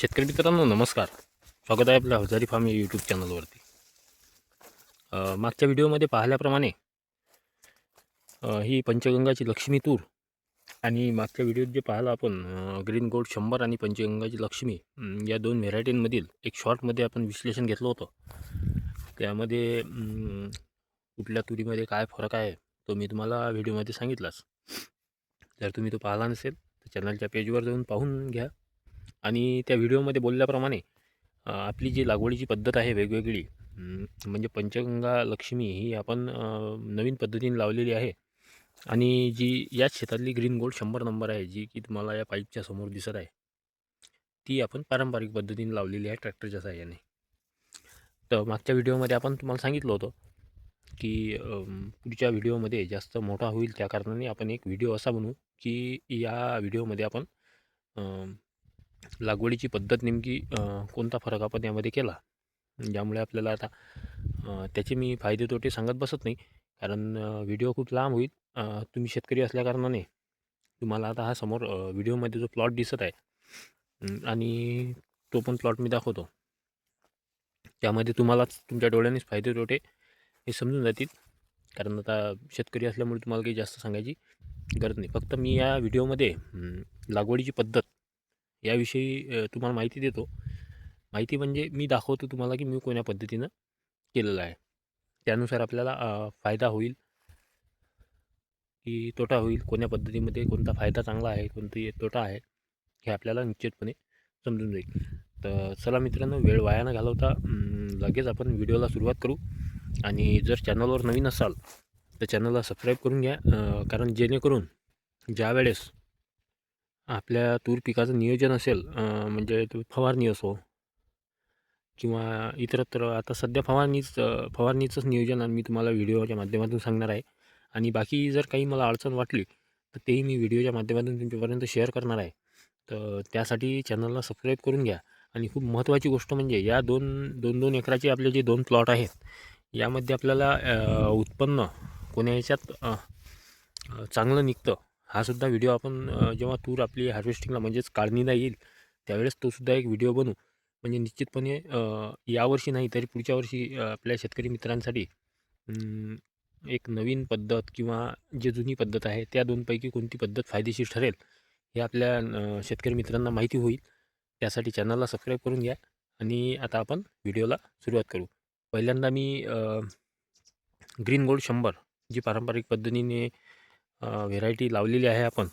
शेतकरी मित्रांनो नमस्कार. स्वागत आहे आपल्या हजारी फार्म या यूट्यूब चॅनलवरती. मागच्या व्हिडिओमध्ये पाहिल्याप्रमाणे ही पंचगंगाची लक्ष्मी तूर आणि मागच्या व्हिडिओत जे पाहिलं आपण ग्रीन गोल्ड शंभर आणि पंचगंगाची लक्ष्मी या दोन व्हेरायटींमधील एक शॉर्टमध्ये आपण विश्लेषण घेतलं होतं. त्यामध्ये कुठल्या तुरीमध्ये काय फरक आहे तो मी तुम्हाला व्हिडिओमध्ये सांगितलाच. जर तुम्ही तो पाहिला नसेल तर चॅनलच्या पेजवर जाऊन पाहून घ्या. आणि त्या व्हिडिओमध्ये बोलल्याप्रमाणे आपली जी लागवडीची पद्धत आहे वेगवेगळी म्हणजे पंचगंगा लक्ष्मी ही आपण नवीन पद्धतीने लावलेली आहे. आणि जी याच शेतातली ग्रीन गोल्ड शंभर नंबर आहे जी की तुम्हाला या पाईपच्या समोर दिसत आहे ती आपण पारंपरिक पद्धतीने लावलेली आहे ट्रॅक्टरच्या साह्याने तर मागच्या व्हिडिओमध्ये आपण तुम्हाला सांगितलं होतं की पुढच्या व्हिडिओमध्ये जास्त मोठा होईल त्या कारणाने आपण एक व्हिडिओ असा बनवू की या व्हिडिओमध्ये आपण लागवडीची पद्धत नेमकी कोणता फरक आपण यामध्ये केला? ज्यामुळे आपल्याला आता त्याचे मी फायदे तोटे सांगत बसत नाही. कारण व्हिडिओ खूप लांब होईल. तुम्ही शेतकरी असल्याकारणाने तुम्हाला आता हा समोर व्हिडिओमध्ये जो प्लॉट दिसत आहे आणि तो पण प्लॉट मी दाखवतो. त्यामध्ये तुम्हालाच तुमच्या डोळ्यांनीच फायदे तोटे हे समजून जातील. कारण आता शेतकरी असल्यामुळे तुम्हाला काही जास्त सांगायची गरज नाही. फक्त मी या व्हिडिओमध्ये लागवडीची पद्धत याविषयी तुम्हाला माहिती देतो. माहिती म्हणजे मी दाखवतो तुम्हाला की मी कोण्या पद्धतीनं केलेलं आहे. त्यानुसार आपल्याला फायदा होईल. की तोटा होईल कोण्या पद्धतीमध्ये कोणता फायदा चांगला आहे कोणती तोटा आहे हे आपल्याला निश्चितपणे समजून जाईल. तर चला मित्रांनो वेळ वाया न घालवता लगेच आपण व्हिडिओला सुरुवात करू. आणि जर चॅनलवर नवीन असाल तर चॅनलला सबस्क्राईब करून घ्या कारण जेणेकरून ज्या वेळेस आपल्या तूर पिकाचं नियोजन असेल म्हणजे तो फवारणी असो हो. किंवा इतरत्र आता सध्या फवारणीच फवारणीचंच नियोजन मी तुम्हाला व्हिडिओच्या माध्यमातून सांगणार आहे. आणि बाकी जर काही मला अडचण वाटली तर तेही मी व्हिडिओच्या माध्यमातून तुमच्यापर्यंत शेअर करणार आहे. तर त्यासाठी चॅनलला सबस्क्राईब करून घ्या. आणि खूप महत्त्वाची गोष्ट म्हणजे या दोन दोन दोन एकराचे आपले जे दोन प्लॉट आहेत यामध्ये आपल्याला अ, उत्पन्न कोण्या ह्याच्यात अ, अ, चांगलं निघतं हा सुद्धा व्हिडिओ आपण जेव्हा तूर आपली हार्वेस्टिंगला म्हणजेच काढणीला येईल त्यावेळेस तो सुद्धा एक व्हिडिओ बनवू म्हणजे निश्चितपणे यावर्षी नाही तरी पुढच्या वर्षी आपल्या शेतकरी मित्रांसाठी एक नवीन पद्धत किंवा जी जुनी पद्धत आहे त्या दोनपैकी कोणती पद्धत फायदेशीर ठरेल हे आपल्या शेतकरी मित्रांना माहिती होईल. त्यासाठी चॅनलला सबस्क्राईब करून घ्या आणि आता आपण व्हिडिओला सुरुवात करू. पहिल्यांदा मी ग्रीन गोल्ड शंभर जी पारंपरिक पद्धतीने व्हेरायटी लावलेली आहे आपण.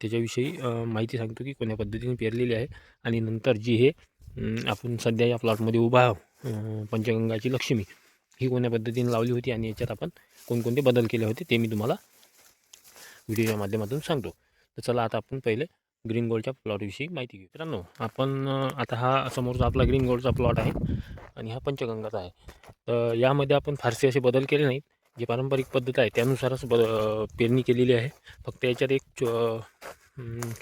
त्याच्याविषयी माहिती सांगतो की कोण्या पद्धतीने पेरलेली आहे आणि नंतर जी हे आपण सध्या या प्लॉटमध्ये उभा आहो, पंचगंगाची लक्ष्मी ही कोण्या पद्धतीने लावली होती आणि याच्यात आपण कोणकोणते बदल केले होते ते मी तुम्हाला व्हिडिओच्या माध्यमातून सांगतो. तर चला आता आपण पहिले ग्रीन गोल्डच्या प्लॉटविषयी माहिती घेऊ. मित्रांनो आपण आता हा समोरचा आपला ग्रीन गोल्डचा प्लॉट आहे आणि हा पंचगंगाचा आहे. तर यामध्ये आपण फारसे असे बदल केले नाहीत. जी पारंपरिक पद्धत आहे त्यानुसारच ब पेरणी केलेली आहे. फक्त याच्यात एक छो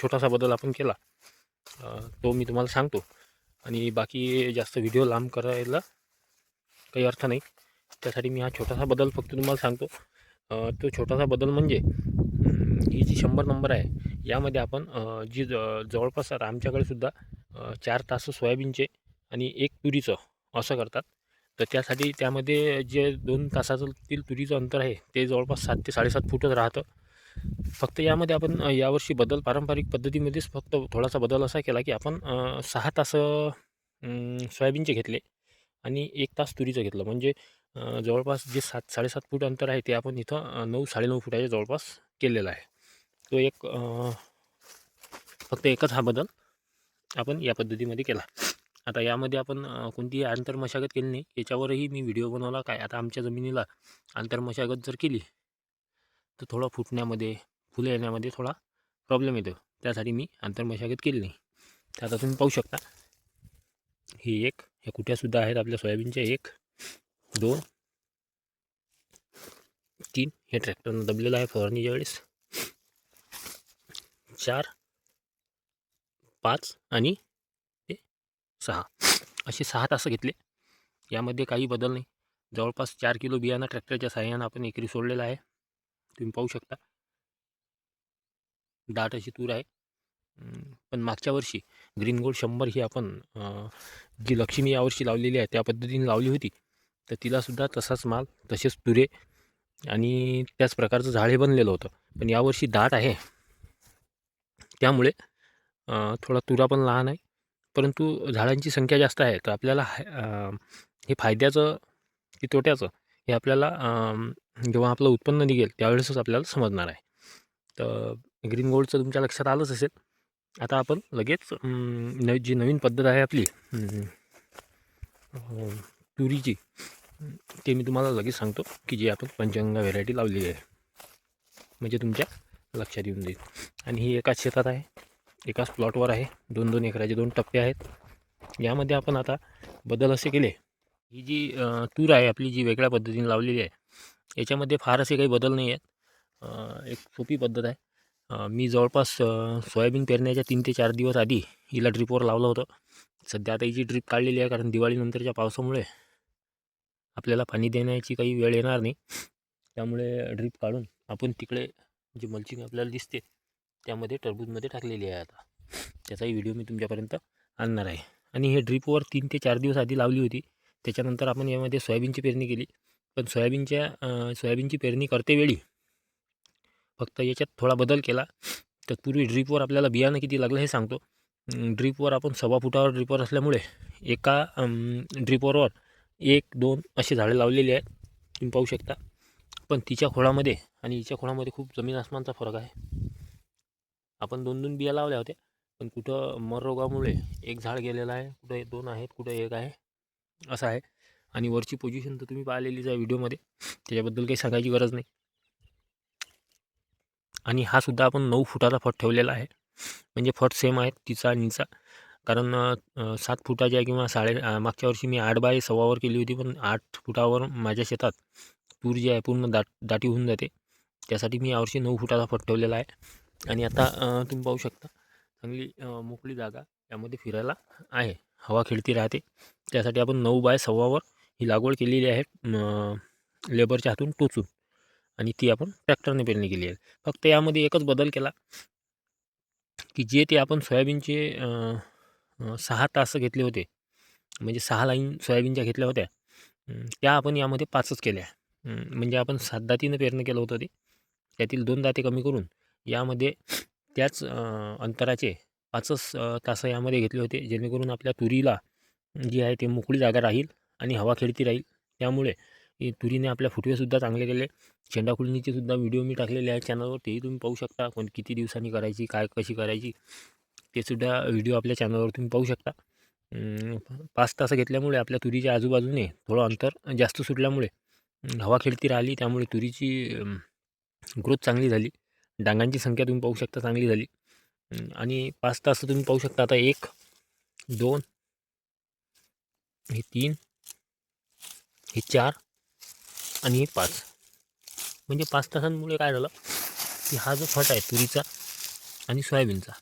छोटासा बदल आपण केला. तो मी तुम्हाला सांगतो. आणि बाकी जास्त व्हिडिओ लांब करायला काही अर्थ नाही. त्यासाठी मी हा छोटासा बदल फक्त तुम्हाला सांगतो. तो छोटासा बदल म्हणजे ही जी शंभर नंबर आहे यामध्ये आपण जी ज जवळपास आता आमच्याकडे सुद्धा चार तास सोयाबीनचे आणि एक तुरीचं असं करतात. तर त्यासाठी त्यामध्ये जे दोन तासाचं तुरीचं अंतर आहे ते जवळपास सात ते साडेसात फूटच राहतं. फक्त यामध्ये आपण यावर्षी बदल पारंपरिक पद्धतीमध्येच फक्त थोडासा बदल असा केला की आपण सहा तास सोयाबीनचे घेतले आणि एक तास तुरीचं घेतलं. म्हणजे जवळपास जे सात साडेसात फूट अंतर आहे ते आपण इथं नऊ साडेनऊ फुटाच्या जवळपास केलेलं आहे. तो एक फक्त एकच हा बदल आपण या पद्धतीमध्ये केला. आता यामध्ये आपण कोणतीही कोणतीही आंतरमशागत केली नाही. याच्यावरही मी व्हिडिओ बनवला काय? आता आमच्या जमिनीला आंतरमशागत जर केली तर थोडं फुटण्यामध्ये फुलं येण्यामध्ये थोडा प्रॉब्लेम येतो. त्यासाठी मी आंतरमशागत केली नाही. तर आता तुम्ही पाहू शकता. ही एक ह्या कुठ्यासुद्धा आहेत आपल्या सोयाबीनच्या. एक दोन तीन. हे ट्रॅक्टरनं दबलेलं आहे फवारणीच्या वेळेस चार पाच आणि सहा. असे सहा तास घेतले. यामध्ये काही बदल नाही. जवळपास चार किलो बियाणं ट्रॅक्टरच्या सहाय्यानं आपण एकरी सोडलेलं आहे. तुम्ही पाहू शकता. दाट अशी तूर आहे. पण मागच्या वर्षी ग्रीन गोल्ड शंभर ही आपण जी लक्ष्मी यावर्षी लावलेली आहे त्या पद्धतीने लावली होती. तर तिलासुद्धा तसाच माल तसेच तुरे आणि त्याच प्रकारचं झाड हे बनलेलं होतं. पण यावर्षी दाट आहे. त्यामुळे थोडा तुरा पण लहान आहे. परंतु झाडांची संख्या जास्त आहे तर आपल्याला हे फायद्याचं की तोट्याचं हे आपल्याला जेव्हा आपलं उत्पन्न निघेल त्यावेळेसच आपल्याला समजणार आहे. तर ग्रीन गोल्डचं तुमच्या लक्षात आलंच असेल. आता आपण लगेच अं, न जी नवीन पद्धत आहे आपली तुरीची ते मी तुम्हाला लगेच सांगतो की जी आपण पंचगंगा व्हेरायटी लावलेली आहे. म्हणजे तुमच्या लक्षात येऊन जाईल. आणि ही एकाच शेतात आहे. एकाच प्लॉटवर आहे. दोन दोन एकराचे दोन टप्पे आहेत. यामध्ये आपण आता बदल असे केले. ही जी तूर आहे आपली जी वेगळ्या पद्धतीने लावलेली आहे याच्यामध्ये फार असे काही बदल नाही आहेत. एक सोपी पद्धत आहे. मी जवळपास सोयाबीन पेरण्याच्या तीन ते चार दिवस आधी हिला ड्रिपवर लावलं होतं. सध्या आता हिची ड्रिप काढलेली आहे कारण दिवाळीनंतरच्या पावसामुळे आपल्याला पाणी देण्याची काही वेळ येणार नाही. त्यामुळे ड्रिप काढून आपण तिकडे जी मल्चिंग आपल्याला दिसते त्यामध्ये टरबूजमध्ये टाकलेली आहे आता. त्याचाही व्हिडिओ मी तुमच्यापर्यंत आणणार आहे. आणि हे ड्रिपवर तीन ते चार दिवस आधी लावली होती. त्याच्यानंतर आपण यामध्ये सोयाबीनची पेरणी केली. पण सोयाबीनच्या सोयाबीनची पेरणी करतेवेळी फक्त याच्यात थोडा बदल केला. तर पूर्वी ड्रीपवर आपल्याला बियाणं किती लागलं हे सांगतो. ड्रीपवर आपण सव्वा फुटावर ड्रीपवर असल्यामुळे एका ड्रीपवरवर एक दोन असे झाडे लावलेली आहेत. तुम्ही पाहू शकता. पण तिच्या खोळामध्ये आणि हिच्या खोळामध्ये खूप जमीन आसमानचा फरक आहे. आपण दोन दोन बिया लावल्या होत्या. पण कुठं मररोगामुळे एक झाड गेलेलं आहे कुठं दोन आहेत कुठं एक आहे असं आहे. आणि वरची पोझिशन तर तुम्ही पाहिलेलीच आहे व्हिडिओमध्ये. त्याच्याबद्दल काही सांगायची गरज नाही. आणि हा सुद्धा आपण नऊ फुटाचा फट ठेवलेला आहे. म्हणजे फट सेम आहेत तिचा आणि कारण सात फुटाच्या किंवा साडे मागच्या वर्षी मी आठ बाय सव्वावर केली होती पण आठ फुटावर माझ्या शेतात तूर जी आहे पूर्ण दाट दाटी होऊन जाते. त्यासाठी मी यावर्षी नऊ फुटाचा फट ठेवलेला आहे. आणि आता तुम्ही पाहू शकता चांगली मोकळी जागा यामध्ये फिरायला आहे. हवा खेळती राहते. त्यासाठी आपण नऊ बाय सव्वावर ही लागवड केलेली आहे लेबरच्या हातून टोचून. आणि ती आपण ट्रॅक्टरने पेरणी केली आहे. फक्त यामध्ये एकच बदल केला की जे ते आपण सोयाबीनचे सहा तास घेतले होते म्हणजे सहा लाईन सोयाबीनच्या घेतल्या होत्या त्या आपण यामध्ये पाचच केल्या. म्हणजे आपण सात दातीनं पेरणं केलं होतं ते. त्यातील दोन दाते कमी करून यामध्ये त्याच अंतराचे पाचच तास यामध्ये घेतले होते जेणेकरून आपल्या तुरीला जी आहे ते मोकळी जागा राहील आणि हवा खेळती राहील. त्यामुळे तुरीने आपल्या फुटवेसुद्धा चांगले केले. शेंडाकुळणीचे सुद्धा व्हिडिओ मी टाकलेले आहेत चॅनलवर तेही तुम्ही पाहू शकता. कोण किती दिवसांनी करायची काय कशी करायची ते सुद्धा व्हिडिओ आपल्या चॅनलवर तुम्ही पाहू शकता. पाच तास घेतल्यामुळे आपल्या तुरीच्या आजूबाजूने थोडं अंतर जास्त सुटल्यामुळे हवा खेळती राहिली. त्यामुळे तुरीची ग्रोथ चांगली झाली. डांगांची संख्या तुम्ही पाहू शकता चांगली झाली. आणि पाच तास तुम्ही पाहू शकता आता एक दोन हे तीन हे चार आणि हे पाच. म्हणजे पाच तासांमुळे काय झालं की हा जो फट आहे तुरीचा आणि सोयाबीनचा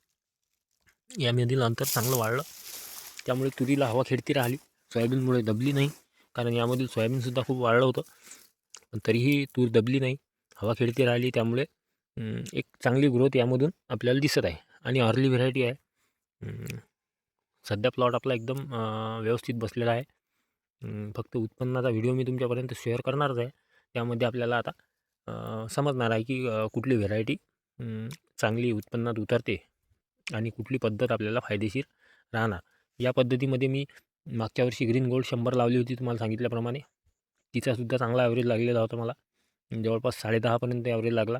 यामधील अंतर चांगलं वाढलं. त्यामुळे तुरीला हवा खेळती राहिली. सोयाबीनमुळे दबली नाही कारण यामधील सोयाबीनसुद्धा खूप वाढलं होतं. पण तरीही तूर दबली नाही हवा खेळती राहिली त्यामुळे एक चांगली ग्रोथ यामधून आपल्याला दिसत आहे आणि अर्ली व्हेरायटी आहे. सध्या प्लॉट आपला एकदम व्यवस्थित बसलेला आहे. फक्त उत्पन्नाचा व्हिडिओ मी तुमच्यापर्यंत शेअर करणारच आहे. त्यामध्ये आपल्याला आता समजणार आहे की कुठली व्हेरायटी चांगली उत्पन्नात उतरते आणि कुठली पद्धत आपल्याला फायदेशीर राहणार. या पद्धतीमध्ये मी मागच्या वर्षी ग्रीन गोल्ड शंभर लावली होती तुम्हाला सांगितल्याप्रमाणे. तिचासुद्धा चांगला ॲव्हरेज लागलेला होता मला. जवळपास साडेदहापर्यंत ॲव्हरेज लागला.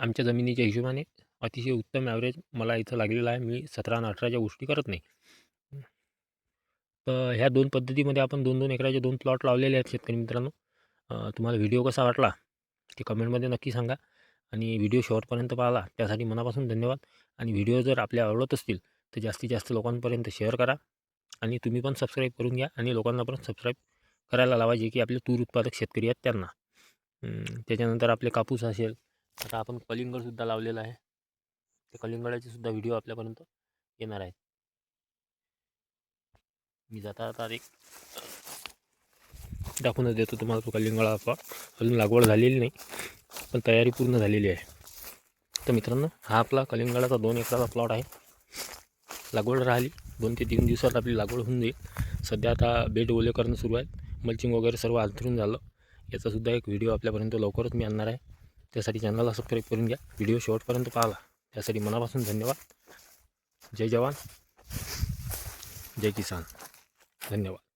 आमच्या जमिनीच्या हिशोबाने अतिशय उत्तम ॲव्हरेज मला इथं लागलेला आहे. मी सतरा आणि अठराच्या गोष्टी करत नाही. तर ह्या दोन पद्धतीमध्ये आपण दोन दोन एकराचे दोन प्लॉट लावलेले आहेत शेतकरी मित्रांनो. तुम्हाला व्हिडिओ कसा वाटला ते कमेंटमध्ये नक्की सांगा आणि व्हिडिओ शेवटपर्यंत पाहिला त्यासाठी मनापासून धन्यवाद. आणि व्हिडिओ जर आपल्या आवडत असतील तर जास्तीत जास्त लोकांपर्यंत शेअर करा आणि तुम्ही पण सबस्क्राईब करून घ्या आणि लोकांना पण सबस्क्राईब करायला लावा जे की आपले तूर उत्पादक शेतकरी आहेत त्यांना. त्याच्यानंतर आपले कापूस असेल आता आपण कलिंगडसुद्धा लावलेलं आहे. ते कलिंगडाचे सुद्धा व्हिडिओ आपल्यापर्यंत येणार आहेत. मी जाता आता एक दाखवूनच देतो तुम्हाला तो कलिंगडा आपला. अजून लागवड झालेली नाही पण तयारी पूर्ण झालेली आहे. तर मित्रांनो हा आपला कलिंगडाचा दोन एकराचा प्लॉट आहे. लागवड राहिली. दोन ते तीन दिवसात आपली लागवड होऊन जाईल. सध्या आता बेड ओले करणं सुरू आहे मल्चिंग वगैरे सर्व आंथरून झालं. याचासुद्धा एक व्हिडिओ आपल्यापर्यंत लवकरच मी आणणार आहे. त्यासाठी चॅनलला सबस्क्राईब करून घ्या. व्हिडिओ शेवटपर्यंत पाहावा त्यासाठी मनापासून धन्यवाद. जय जवान. जय किसान. धन्यवाद.